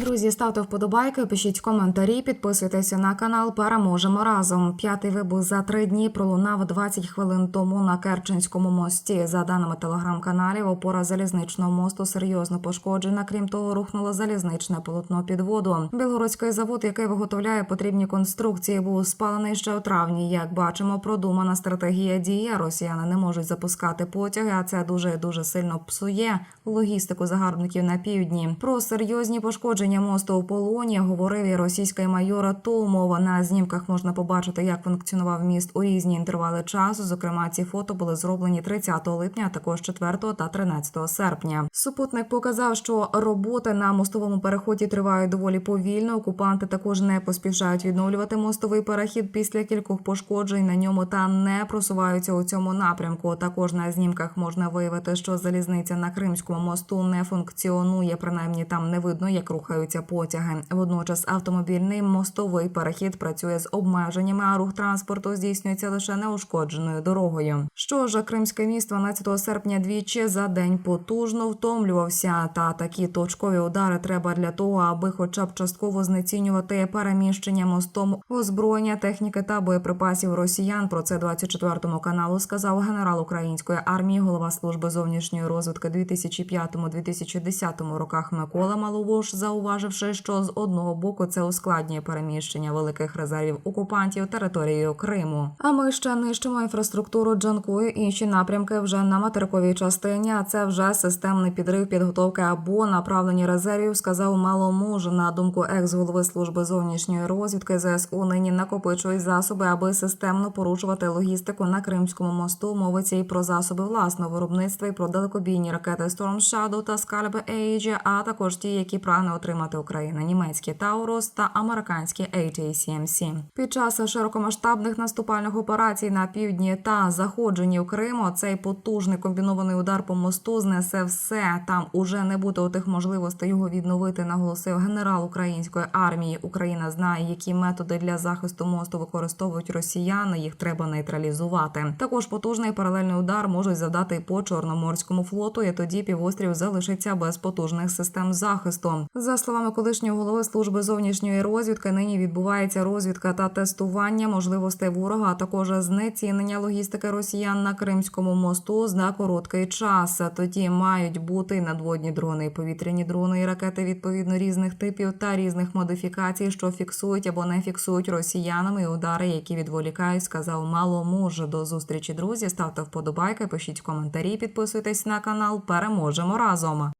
друзі, ставте вподобайки, пишіть коментарі, підписуйтеся на канал. Переможемо разом. П'ятий вибух за три дні пролунав 20 хвилин тому на Керченському мості. За даними телеграм-каналів, опора залізничного мосту серйозно пошкоджена. Крім того, рухнуло залізничне полотно під воду. Білгородський завод, який виготовляє потрібні конструкції, був спалений ще у травні. Як бачимо, продумана стратегія діє. Росіяни не можуть запускати потяги, а це дуже дуже сильно псує логістику загарбників на півдні. Про серйозні пошкодження мосту у полоні говорив і російський майор Томов. На знімках можна побачити, як функціонував міст у різні інтервали часу. Зокрема, ці фото були зроблені 30 липня, а також 4 та 13 серпня. Супутник показав, що роботи на мостовому переході тривають доволі повільно. Окупанти також не поспішають відновлювати мостовий перехід після кількох пошкоджень на ньому та не просуваються у цьому напрямку. Також на знімках можна виявити, що залізниця на Кримському мосту не функціонує. Принаймні там не видно, як рухаються потяги. Водночас автомобільний мостовий перехід працює з обмеженнями, а рух транспорту здійснюється лише неушкодженою дорогою. Що ж, кримське міст 12 серпня двічі за день потужно втомлювався. Та такі точкові удари треба для того, аби хоча б частково знецінювати переміщення мостом озброєння, техніки та боєприпасів росіян. Про це 24 каналу сказав генерал української армії, голова служби зовнішньої розвитки 2005-2010 роках Микола Маловош, зауваживши, що з одного боку це ускладнює переміщення великих резервів окупантів територією Криму. А ми ще нищимо інфраструктуру Джанкою. Інші напрямки вже на материковій частині. А це вже системний підрив підготовки або направлення резервів. Сказав Маломуж. На думку екс-голови служби зовнішньої розвідки ЗСУ нині накопичують засоби, аби системно порушувати логістику на Кримському мосту. Мовиться і про засоби власного виробництва, і про далекобійні ракети Storm Shadow та Scalp Age, а також ті, які прагне отримати Україна, німецькі Таурус та американські ATACMC. Під час широкомасштабних наступальних операцій на півдні та заходженні у Криму цей потужний комбінований удар по мосту знесе все. Там уже не буде у тих можливостей його відновити, наголосив генерал української армії. Україна знає, які методи для захисту мосту використовують росіяни. Їх треба нейтралізувати. Також потужний паралельний удар можуть завдати по чорноморському флоту. І тоді півострів залишиться без потужних систем захисту. За словами колишнього голови служби зовнішньої розвідки, нині відбувається розвідка та тестування можливостей ворога, а також знецінення логістики росіян на Кримському мосту за короткий час. Тоді мають бути надводні дрони, повітряні дрони і ракети відповідно різних типів та різних модифікацій, що фіксують або не фіксують росіянами удари, які відволікають, сказав мало може. До зустрічі, друзі. Ставте вподобайки, пишіть коментарі, підписуйтесь на канал. Переможемо разом.